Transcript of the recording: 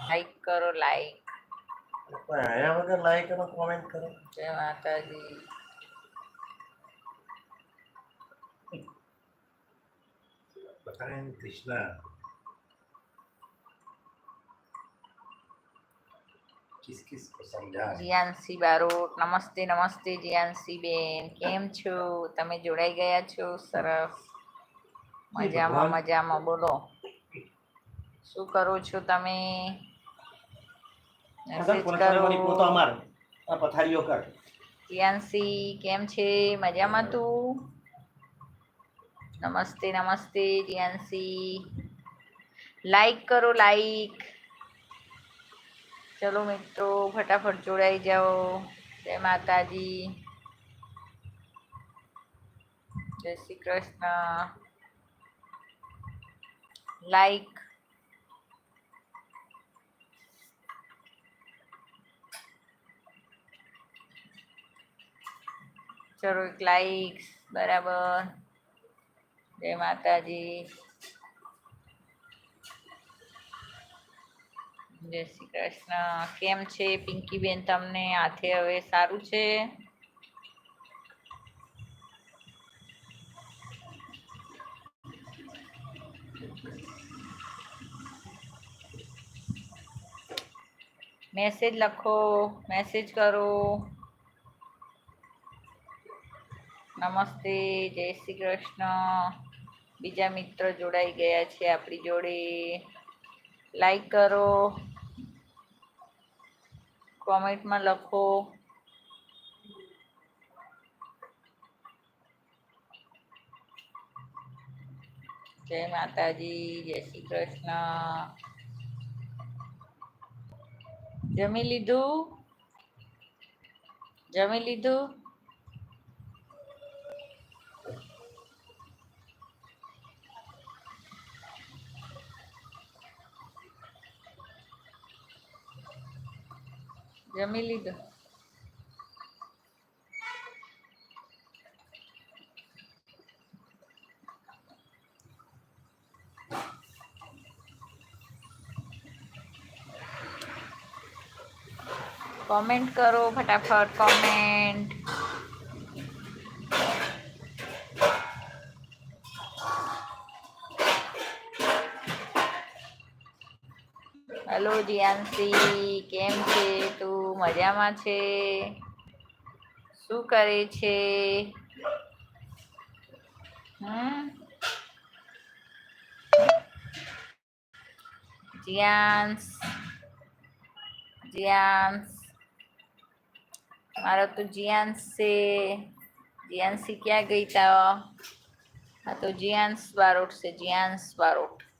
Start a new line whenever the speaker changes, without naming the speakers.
Like કરો like
કોઈ આયા વગર લાઈક અને કોમેન્ટ કરો
જય માતાજી
बताएं कृष्णा किस किस को समझा
જીયાનસી બારોટ નમસ્તે નમસ્તે જીયાનસી બેન કેમ છો તમે જોડાઈ ગયા છો સરસ મજામાં મજામાં બોલો શું કરો છો તમે? જીયાનસી કેમ છે? મજામાં તું? નમસ્તે નમસ્તે જીયાનસી લાઈક કરો લાઈક ચલો મિત્રો ફટાફટ જોડાઈ જાઓ. જય માતાજી. જય શ્રી કૃષ્ણ. લાઈક ચલો એક લાઈક બરાબર. જય માતાજી. જય શ્રી કૃષ્ણ. કેમ છે પિંકી બેન તમને? હાથે હવે સારું છે? મેસેજ લખો. મેસેજ કરો. નમસ્તે, જય શ્રી કૃષ્ણ. બીજા મિત્ર જોડાઈ ગયા છે આપણી જોડે. લાઈક કરો, કોમેન્ટમાં લખો. જય માતાજી, જય શ્રી કૃષ્ણ. જમી લીધું? જમી લીધું? જમી લીધું. કોમેન્ટ કરો ફટાફટ કોમેન્ટ હેલો જીયાનસી કેમ છે તું? મજામાં છે? શું કરે છે? હમ? જીયાન્સ. મારો તો જીયાન્સ છે. જીયાન્સી ક્યાં ગઈ તા? આ તો જીયાન્સ બારોટ છે, જીયાન્સ બારોટ